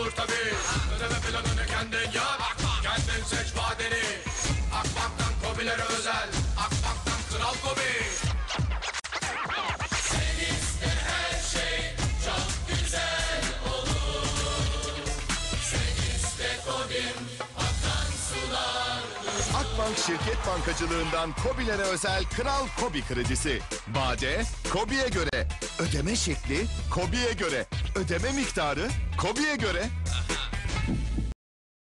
olur tabi Ödeme planını kendin yap Kendin seç vadeni. Akbank'tan kobilere özel. Akbank Şirket Bankacılığından Kobilere özel Kral Kobi kredisi. Vade Kobi'ye göre. Ödeme şekli Kobi'ye göre. Ödeme miktarı Kobi'ye göre.